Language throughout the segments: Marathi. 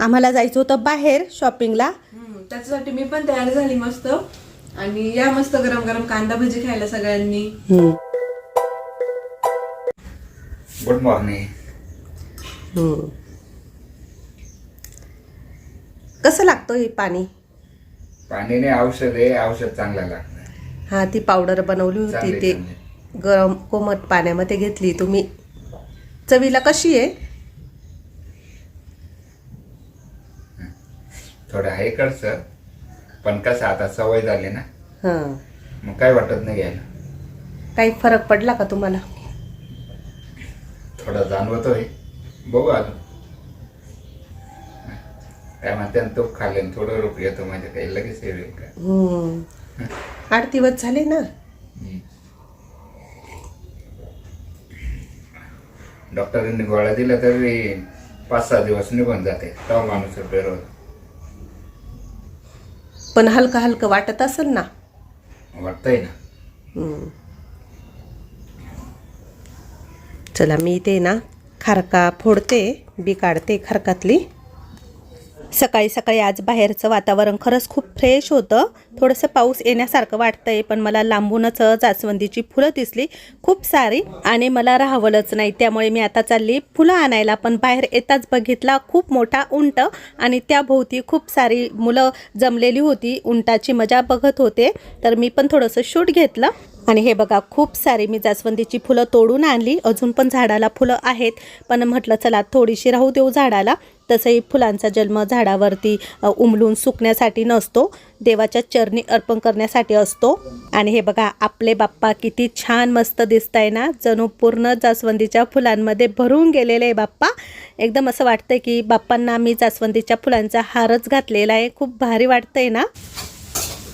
आम्हाला जायचं होतं बाहेर शॉपिंगला हम्म, त्याच्यासाठी मी पण तयार झाली मस्त. आणि या मस्त गरम गरम कांदा भजी खायला सगळ्यांनी. गुड मॉर्निंग कसं लागतं हे पाणी? पाणीने औषध आहे औषध चांगलं लागतं. हा ती पावडर बनवली होती चांगली, ते चांगली. गरम कोमट पाण्यामध्ये घेतली. तुम्ही चवीला कशी आहे? थोडं आहे कडचं पण कसं आता सवय झाली ना. हां. मग काय वाटत नाही घ्यायला. काही फरक पडला का तुम्हाला? थोडं जाणवतोय. बघू अजून काय म्हणते ना तूप खाल्ले आणि थोडं रूप येतो म्हणजे काही लगेच हे होईल का? हम्म. आठ दिवस झाले ना? डॉक्टरांनी गोळ्या दिल्या तरी पाच सहा दिवस निघून जाते. तेव्हा माणूस होतो पण हलकं हलकं वाटत असेल ना. वाटतंय ना. हम्म. चला मी ते ना खारका फोडते बी काढते खारकातली. सकाळी सकाळी आज बाहेरचं वातावरण खरंच खूप फ्रेश होतं. थोडंसं पाऊस येण्यासारखं वाटतंय पण मला लांबूनच जास्वंदीची फुलं दिसली. खूप सारी आणि मला राहावलंच नाही. त्यामुळे मी आता चालली फुलं आणायला पण बाहेर येताच बघितला खूप मोठा उंट आणि त्याभोवती खूप सारी मुलं जमलेली होती. उंटाची मजा बघत होते. तर मी पण थोडंसं शूट घेतलं. आणि हे बघा खूप सारी मी जास्वंदीची फुलं तोडून आणली. अजून पण झाडाला फुलं आहेत. पण म्हटलं चला थोडीशी राहू देऊ झाडाला. तसंही फुलांचा जन्म झाडावरती उमलून सुकण्यासाठी नसतो. देवाच्या चरणी अर्पण करण्यासाठी असतो. आणि हे बघा आपले बाप्पा किती छान मस्त दिसत आहे ना. जणू पूर्ण जास्वंदीच्या फुलांमध्ये भरून गेलेले आहे बाप्पा. एकदम असं वाटतंय की बाप्पांना मी जास्वंदीच्या फुलांचा हारच घातलेला आहे. खूप भारी वाटतंय ना.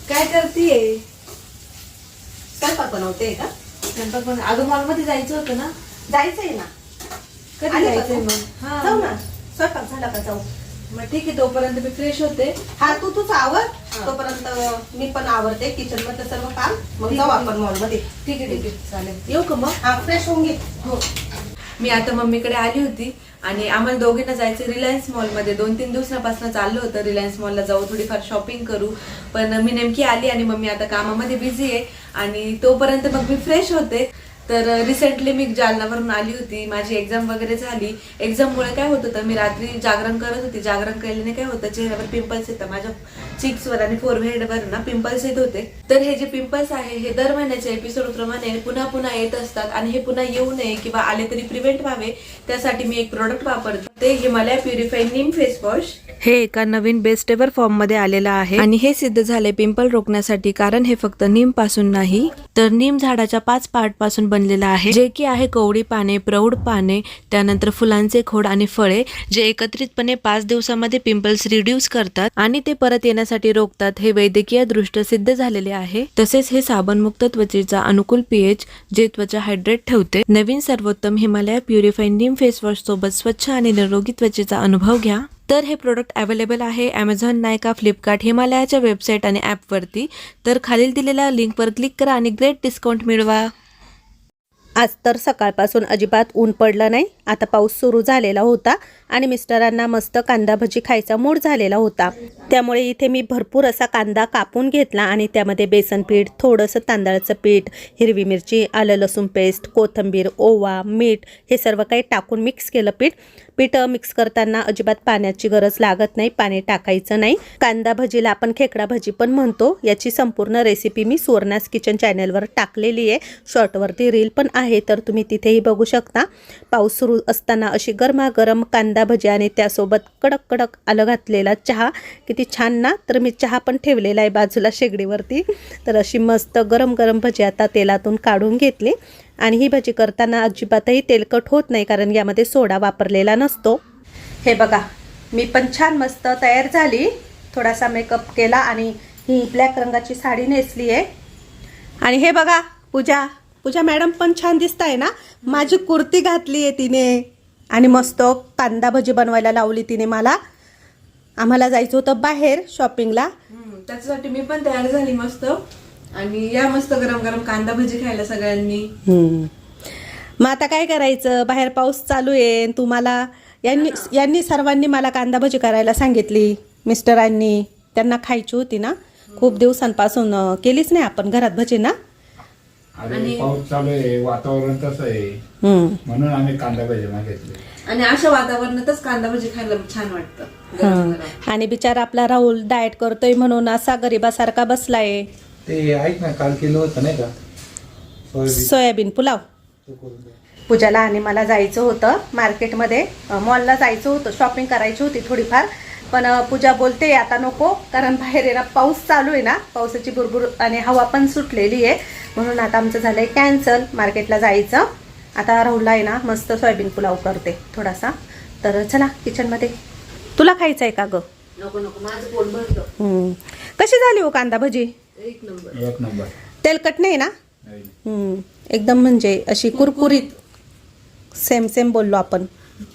काय करते स्वयंपाक बनवते का? स्वयंपाक पण अगं मॉलमध्ये जायचं होतं ना. जायचंय ना. कधी जायचंय? मग? हा. जाऊ ना. स्वयंपाक झाला का? जाऊ. मग ठीक आहे तोपर्यंत मी फ्रेश होते. हा तू तूच आवर. तोपर्यंत मी पण आवरते किचनमध्ये सर्व काम. मग जाऊ. आपण मॉलमध्ये ठीक आहे ठीक आहे. चालेल. येऊ का मग? हा फ्रेश होऊन घे. हो. मी आता मम्मीकडे आली होती. आणि आम्हाला दोघींना जायचं रिलायन्स मॉलमध्ये दोन तीन दिवसापासून चाललं होतं रिलायन्स मॉलला जाऊ थोडीफार शॉपिंग करू. पण मी नेमकी आली आणि मम्मी आता कामामध्ये बिझी आहे. आणि तोपर्यंत मग मी फ्रेश होते. तर रिसेंटली मी जालनावरून आली होती. माझी एक्झाम वगैरे झाली. एक्झाममुळे काय होत होतं मी रात्री जागरण करत होती. जागरण केल्याने काय होतं चेहऱ्यावर पिंपल्स येतात. माझ्या चिक्सवर आणि फोरहेडवर ना पिंपल्स येत होते. तर हे जे पिंपल्स आहे हे दर महिन्याच्या एपिसोड प्रमाणे पुन्हा पुन्हा येत असतात आणि हे पुन्हा येऊ नये किंवा आले तरी प्रिव्हेंट व्हावे त्यासाठी मी एक प्रोडक्ट वापरते. ते Himalaya purify neem face wash हे एका नवीन बेस्ट एवर फॉर्ममध्ये आलेलं आहे आणि हे सिद्ध झाले पिंपल रोखण्यासाठी कारण हे फक्त नीमपासून नाही तर नीम झाडाच्या पाच पार्टपासून बनलेलं आहे. जे की आहे कोवळी पाने प्रौढ पाने त्यानंतर फुलांचे खोड आणि फळे जे एकत्रितपणे पाच दिवसामध्ये पिंपल्स रिड्यूस करतात आणि ते परत येण्यासाठी रोखतात हे वैद्यकीय दृष्ट्या सिद्ध झालेले आहे. तसेच हे साबणमुक्त त्वचेचा अनुकूल पीएच जे त्वचा हायड्रेट ठेवते. नवीन सर्वोत्तम Himalaya purified neem face wash सोबत स्वच्छ आणि निरोगी त्वचेचा अनुभव घ्या. तर हे प्रोडक्ट अवेलेबल आहे ॲमेझॉन नायका फ्लिपकार्ट हिमालयाच्या वेबसाईट आणि ॲपवरती तर खालील दिलेल्या लिंकवर क्लिक करा आणि ग्रेट डिस्काउंट मिळवा. आज तर सकाळपासून अजिबात ऊन पडलं नाही. आता पाऊस सुरू झालेला होता आणि मिस्टरांना मस्त कांदा भजी खायचा मूड झालेला होता. त्यामुळे इथे मी भरपूर असा कांदा कापून घेतला आणि त्यामध्ये बेसन पीठ थोडंसं तांदळाचं पीठ हिरवी मिरची आलं लसूण पेस्ट कोथिंबीर ओवा मीठ हे सर्व काही टाकून मिक्स केलं पीठ. पीठ मिक्स करताना अजिबात पाण्याची गरज लागत नाही पाणी टाकायचं नाही. कांदा भजीला आपण खेकडा भजी पण म्हणतो. याची संपूर्ण रेसिपी मी सुवर्णास किचन चॅनलवर टाकलेली आहे. शॉर्टवरती रील पण आहे तर तुम्ही तिथेही बघू शकता. पाऊस सुरू असताना अशी गरमागरम कांदा भजी आणि त्यासोबत कडक कडक आलं घातलेला चहा. किती छान ना? तर मी चहा पण ठेवलेला आहे बाजूला शेगडीवरती. तर अशी मस्त गरम गरम भजी आता तेलातून काढून घेतली. आणि ही भजी करताना अजिबातही तेलकट होत नाही कारण यामध्ये सोडा वापरलेला नसतो. हे बघा मी पण छान मस्त तयार झाली. थोडासा मेकअप केला आणि ही ब्लॅक रंगाची साडी नेसली आहे. आणि हे बघा पूजा पूजा मॅडम पण छान दिसत आहे ना? माझी कुर्ती घातली आहे तिने. आणि मस्त कांदा भजी बनवायला लावली तिने मला. आम्हाला जायचं होतं बाहेर शॉपिंगला त्याच्यासाठी मी पण तयार झाली मस्त. आणि या मस्त गरम गरम कांदा भजी खायला सगळ्यांनी. मग आता काय करायचं? बाहेर पाऊस चालू आहे आणि तुम्हाला यांनी यांनी सर्वांनी मला कांदा भजी करायला सांगितली. मिस्टरांनी. त्यांना खायची होती ना. खूप दिवसांपासून केलीच नाही आपण घरात भजी ना. आणि पाऊस चालू आहे. वातावरण तसं आहे. म्हणून आम्ही कांदा भजी मागितले. आणि अशा वातावरणातच कांदा भजी खायला छान वाटतं. हं. आणि बिचारा आपला राहुल डाएट करतोय म्हणून असा गरीबासारखा बसलाय. ते ऐक ना काल केलं होतं नाही का? सोयाबीन. सोयाबीन पुलाव. ते करून दे. पूजाला आणि मला जायचं होतं मार्केटमध्ये. अ, मॉलला जायचं होतं शॉपिंग करायची होती थोडीफार. पण अ, पूजा बोलते आता नको कारण बाहेर आहे ना पाऊस चालू आहे ना. पावसाची बुरबुर आणि हवा पण सुटलेली आहे. म्हणून आता आमचं झालंय कॅन्सल मार्केटला जायचं. आता राहुलला आहे ना मस्त सोयाबीन पुलाव करते थोडासा. तर चला किचनमध्ये तुला खायचं आहे का ग? नको नको माझं पोट भरलं हम्म. कशी झाली हो कांदा भजी? एक नंबर. एक नंबर. तेलकट नाही ना? नाही. हम्म. एकदम म्हणजे अशी कुरकुरीत सेम सेम बोललो आपण.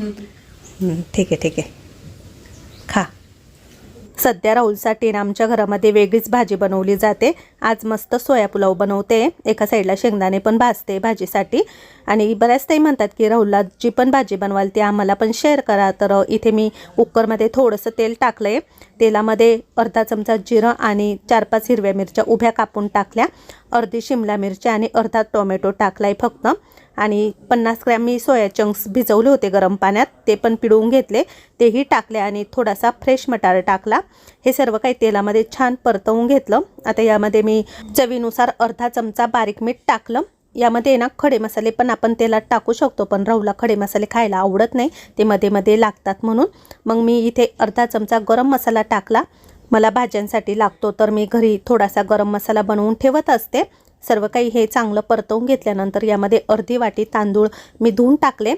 हम्म, ठीक आहे ठीक आहे. खा. सध्या राहुलसाठी ना आमच्या घरामध्ये वेगळीच भाजी बनवली जाते. आज मस्त सोया पुलाव बनवते. एका साईडला शेंगदाणे पण भाजते भाजीसाठी. आणि बऱ्याच ताई म्हणतात की राहुलला जी पण भाजी बनवाल ती आम्हाला पण शेअर करा. तर इथे मी कुकरमध्ये थोडंसं तेल टाकलं आहे तेलामध्ये अर्धा चमचा जिरं आणि चार पाच हिरव्या मिरच्या उभ्या कापून टाकल्या. अर्धी शिमला मिरची आणि अर्धा टोमॅटो टाकला आहे फक्त. आणि पन्नास ग्रॅम मी सोया चंक्स भिजवले होते गरम पाण्यात. ते पण पिळवून घेतले. तेही टाकले आणि थोडासा फ्रेश मटार टाकला. हे सर्व काही तेलामध्ये छान परतवून घेतलं. आता यामध्ये मी चवीनुसार अर्धा चमचा बारीक मीठ टाकलं. यामध्ये ना खडे मसाले पण आपण तेलात टाकू शकतो पण राहूला खडे मसाले खायला आवडत नाही. ते मध्ये मध्ये लागतात म्हणून. मग मी इथे अर्धा चमचा गरम मसाला टाकला. मला भाज्यांसाठी लागतो तर मी घरी थोडासा गरम मसाला बनवून ठेवत असते. सर्व काही हे चांगलं परतवून घेतल्यानंतर यामध्ये अर्धी वाटी तांदूळ मी धुवून टाकले.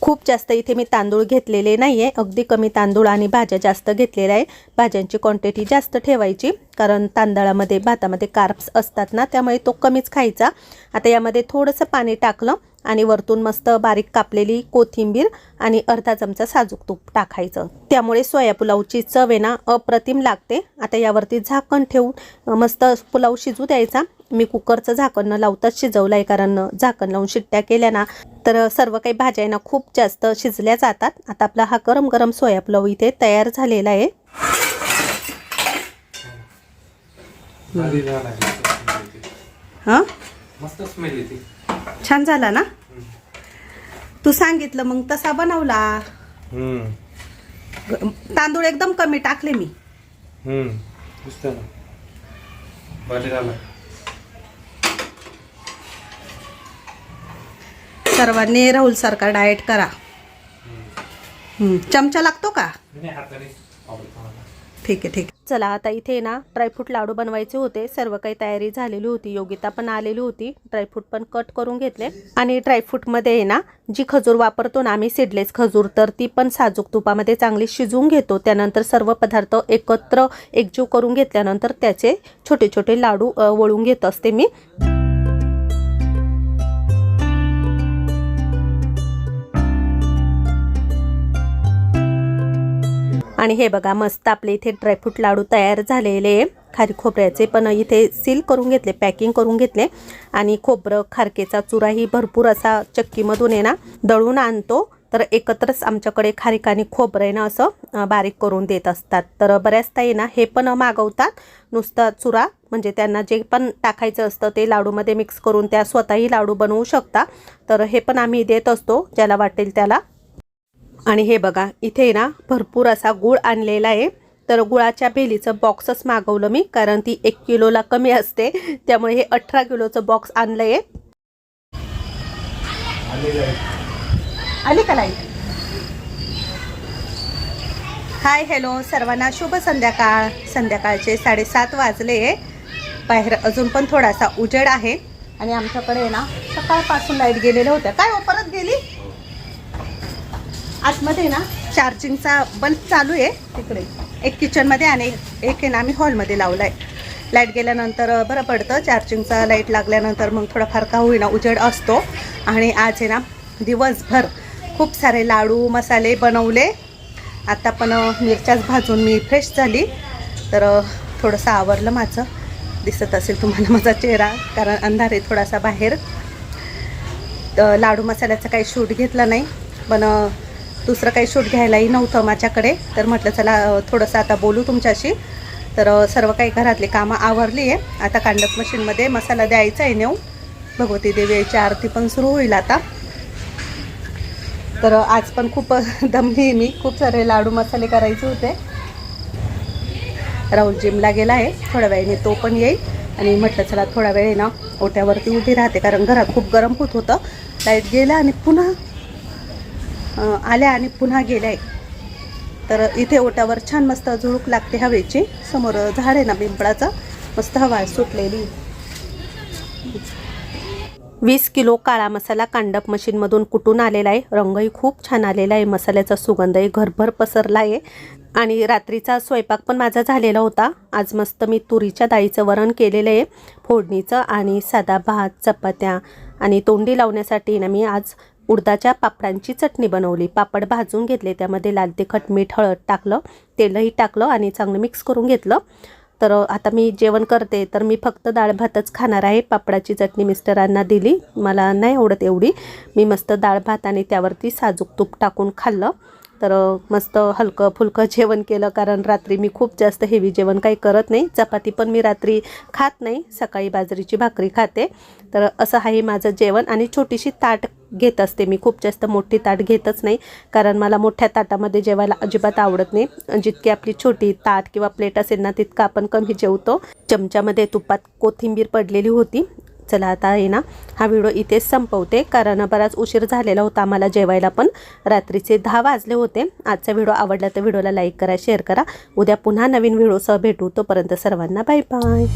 खूप जास्त इथे मी तांदूळ घेतलेले नाही आहे अगदी कमी तांदूळ आणि भाज्या जास्त घेतलेल्या आहे. भाज्यांची क्वांटिटी जास्त ठेवायची कारण तांदळामध्ये भातामध्ये कार्ब्स असतात ना त्यामुळे तो कमीच खायचा. आता यामध्ये थोडंसं पाणी टाकलं आणि वरतून मस्त बारीक कापलेली कोथिंबीर आणि अर्धा चमचा साजूक तूप टाकायचं. त्यामुळे सोया पुलावची चव आहे ना अप्रतिम लागते. आता यावरती झाकण ठेवून मस्त पुलाव शिजू द्यायचा. मी कुकरचं झाकण न लावताच शिजवलं आहे कारण झाकण लावून शिट्ट्या केल्या ना तर सर्व काही भाज्या ना खूप जास्त शिजल्या जातात. आता आपला हा गरम गरम सोया पुलाव इथे तयार झालेला आहे. हां? मस्त स्मेल येते. छान झाला ना? तू सांगितलं मग तसा बनवला. तांदूळ एकदम कमी टाकले मी हम्म दिसतं ना भारी झाला सर्वांनी राहुल सारखा डाएट करा. चमचा लागतो का? ठीक आहे ठीक आहे. चला आता इथे ना ड्रायफ्रूट लाडू बनवायचे होते. सर्व काही तयारी झालेली होती. योगिता पण आलेली होती. ड्रायफ्रूट पण कट करून घेतले. आणि ड्रायफ्रूटमध्ये आहे ना जी खजूर वापरतो ना आम्ही सिडलेस खजूर तर ती पण साजूक तुपामध्ये चांगली शिजवून घेतो. त्यानंतर सर्व पदार्थ एकत्र एकजीव करून घेतल्यानंतर त्याचे छोटे छोटे लाडू वळून घेत असते मी. आणि हे बघा मस्त आपले इथे ड्रायफ्रूट लाडू तयार झालेले. खारी खोबऱ्याचे पण इथे सील करून घेतले पॅकिंग करून घेतले. आणि खोबरं खारकेचा चुराही भरपूर असा चक्कीमधून आहे ना दळून आणतो. तर एकत्रच आमच्याकडे खारीक आणि खोबरं आहे ना असं बारीक करून देत असतात. तर बऱ्याच ताई ना हे पण मागवतात. नुसता चुरा म्हणजे त्यांना जे पण टाकायचं असतं ते लाडूमध्ये मिक्स करून त्या स्वतःही लाडू बनवू शकता. तर हे पण आम्ही देत असतो ज्याला वाटेल त्याला. आणि हे बघा इथे ना भरपूर असा गुळ आणलेला आहे. तर गुळाच्या भेलीचं बॉक्सच मागवलं मी कारण ती एक किलोला कमी असते. त्यामुळे हे अठरा किलोचं बॉक्स आणलं आहे आली का लाइट हाय हॅलो सर्वांना शुभ संध्याकाळ. संध्याकाळचे साडेसात वाजले बाहेर अजून पण थोडासा उजेड आहे. आणि आमच्याकडे ना सकाळपासून लाइट गेलेल्या होत्या काय हो परत गेली? आतमध्ये ना चार्जिंगचा बल्ब चालू आहे तिकडे. एक किचनमध्ये आणि एक आहे ना आम्ही हॉलमध्ये लावला आहे लाइट गेल्यानंतर बरं पडतं. चार्जिंगचा लाइट लागल्यानंतर मग थोडाफार का होईना उजेड असतो. आणि आज आहे ना दिवसभर खूप सारे लाडू मसाले बनवले. आता पण मिरच्याच भाजून मी फ्रेश झाली. तर थोडंसं आवरलं माझं. दिसत असेल तुम्हाला माझा चेहरा कारण अंधार आहे थोडासा बाहेर. लाडू मसाल्याचं काही शूट घेतला नाही. पण दुसरं काही शूट घ्यायलाही नव्हतं माझ्याकडे. तर म्हटलं चला थोडंसं आता बोलू तुमच्याशी. तर सर्व काही घरातली कामं आवरली आहे. आता कांडप मशीनमध्ये मसाला द्यायचा आहे नेऊ भगवती देवीची आरती पण सुरू होईल आता. तर आज पण खूप दमली आहे मी. खूप सारे लाडू मसाले करायचे होते. राहुल जिमला गेला आहे. थोड्या वेळाने तो पण येईल. आणि म्हटलं चला थोडा वेळ ना ओट्यावरती उभी राहते. कारण घरात खूप गरम होत होतं. लाइट गेला आणि पुन्हा आल्या आणि पुन्हा गेल्या. तर इथे ओट्यावर छान मस्त झुळूक लागते हवेची. समोर झाड आहे ना पिंपळाचं. मस्त हवा सुटलेली. वीस किलो काळा मसाला कांडप मशीनमधून कुटून आलेला आहे? रंगही खूप छान आलेला आहे. मसाल्याचा सुगंधही घरभर पसरला आहे आणि रात्रीचा स्वयंपाक पण माझा झालेला होता. आज मस्त मी तुरीच्या डाळीचं वरण केलेलं आहे. फोडणीचं आणि साधा भात चपात्या आणि तोंडी लावण्यासाठी ना मी आज उडदाच्या पापडांची चटणी बनवली. पापड भाजून घेतले. त्यामध्ये लाल तिखट मीठ हळद टाकलं. तेलही टाकलं आणि चांगलं मिक्स करून घेतलं. तर आता मी जेवण करते. तर मी फक्त डाळ भातच खाणार आहे. पापडाची चटणी मिस्टरांना दिली. मला नाही आवडत एवढी. मी मस्त डाळ भात आणि त्यावरती साजूक तूप टाकून खाल्लं. तर मस्त हलकं फुलकं जेवण केलं. कारण रात्री मी खूप जास्त हेवी जेवण काही करत नाही. चपाती पण मी रात्री खात नाही. सकाळी बाजरीची भाकरी खाते. तर असं आहे माझं जेवण. आणि छोटीशी ताट घेत असते. मी खूप जास्त मोठी ताट घेतच नाही. कारण मला मोठ्या ताटामध्ये जेवायला अजिबात आवडत नाही. जितकी आपली छोटी ताट किंवा प्लेट असेल ना तितकं आपण कमी जेवतो. चमच्यामध्ये तुपात कोथिंबीर पडलेली होती. चला आता आहे ना हा व्हिडिओ इथेच संपवते. कारण बराच उशीर झालेला होता आम्हाला जेवायला पण. रात्रीचे दहा वाजले होते. आजचा व्हिडिओ आवडला तर व्हिडिओला लाईक करा शेअर करा. उद्या पुन्हा नवीन व्हिडिओसह भेटू. तोपर्यंत सर्वांना बाय बाय.